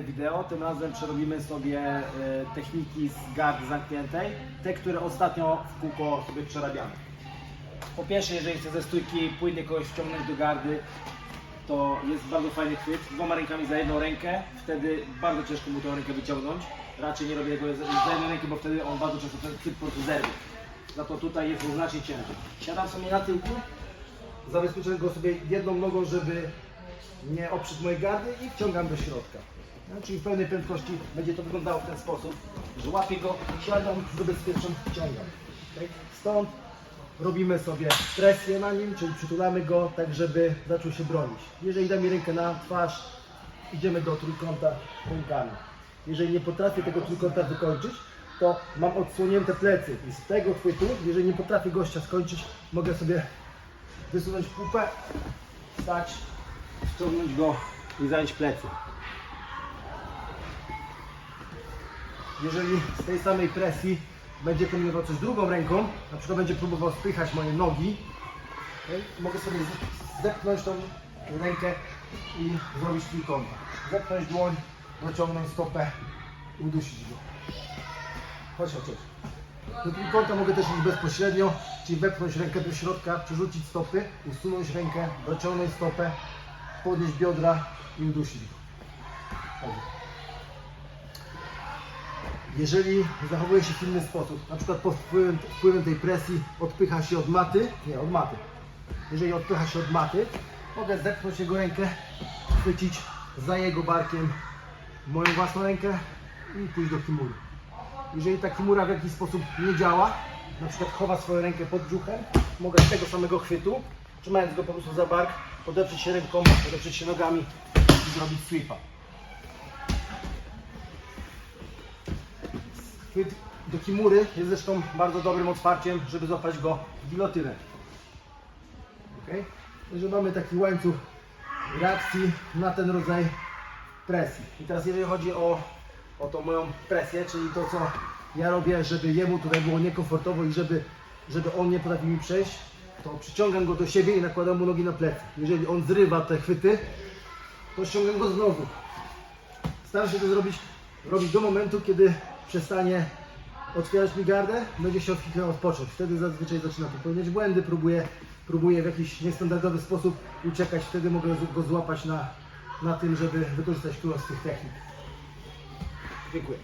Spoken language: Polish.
wideo. Tym razem przerobimy sobie e, techniki z gardy zamkniętej, te, które ostatnio w kółko sobie przerabiamy. Po pierwsze, jeżeli chcę ze stójki płynnie kogoś wciągnąć do gardy, to jest bardzo fajny chwyt. Dwoma rękami za jedną rękę, wtedy bardzo ciężko mu tą rękę wyciągnąć. Raczej nie robię tego za jedną rękę, bo wtedy on bardzo często ten chwyt po prostu zerwie. Za to tutaj jest mu znacznie ciężej. Siadam sobie na tyłku, zabezpieczam go sobie jedną nogą, żeby nie oprzeć mojej gardy i wciągam do środka. No, czyli w pełnej prędkości będzie to wyglądało w ten sposób, że łapię go, siadam, zabezpieczam, wciągam. Tak? Stąd robimy sobie presję na nim, czyli przytulamy go tak, żeby zaczął się bronić. Jeżeli da mi rękę na twarz, idziemy do trójkąta rękami. Jeżeli nie potrafię tego trójkąta wykończyć, to mam odsłonięte plecy i z tego chwytu, jeżeli nie potrafię gościa skończyć, mogę sobie wysunąć pupę, stać, wciągnąć go i zająć plecy. Jeżeli z tej samej presji będzie kombinował coś drugą ręką, na przykład będzie próbował spychać moje nogi, mogę sobie zepchnąć tą rękę i zrobić trójkąta. Zepchnąć dłoń, dociągnąć stopę udusić go. Chodź, chodź, chodź. Do trójkąta mogę też iść bezpośrednio, czyli wepchnąć rękę do środka, przerzucić stopy, usunąć rękę, dociągnąć stopę, podnieść biodra i udusić go. Dobrze. Jeżeli zachowuje się w inny sposób, na przykład pod wpływem, wpływem tej presji odpycha się od maty, nie, od maty. Jeżeli odpycha się od maty, mogę zepchnąć jego rękę, chwycić za jego barkiem moją własną rękę i pójść do kimury. Jeżeli ta kimura w jakiś sposób nie działa, na przykład chowa swoją rękę pod brzuchem, mogę z tego samego chwytu, trzymając go po prostu za bark, podeprzeć się ręką, podeprzeć się nogami i zrobić sweepa. Chwyt do kimury jest zresztą bardzo dobrym otwarciem, żeby złapać go w gilotynę. Okay? Także mamy taki łańcuch reakcji na ten rodzaj presji. I teraz jeżeli chodzi o, o tą moją presję, czyli to co ja robię, żeby jemu tutaj było niekomfortowo i żeby, żeby on nie potrafił mi przejść, to przyciągam go do siebie i nakładam mu nogi na plecy. Jeżeli on zrywa te chwyty, to ściągam go znowu. Staram się to zrobić, robić do momentu, kiedy przestanie otwierać mi gardę, będzie się od chwilę odpocząć. Wtedy zazwyczaj zaczyna popełniać błędy, próbuje, próbuje w jakiś niestandardowy sposób uciekać. Wtedy mogę go złapać na, na tym, żeby wykorzystać którąś z tych technik. Dziękuję.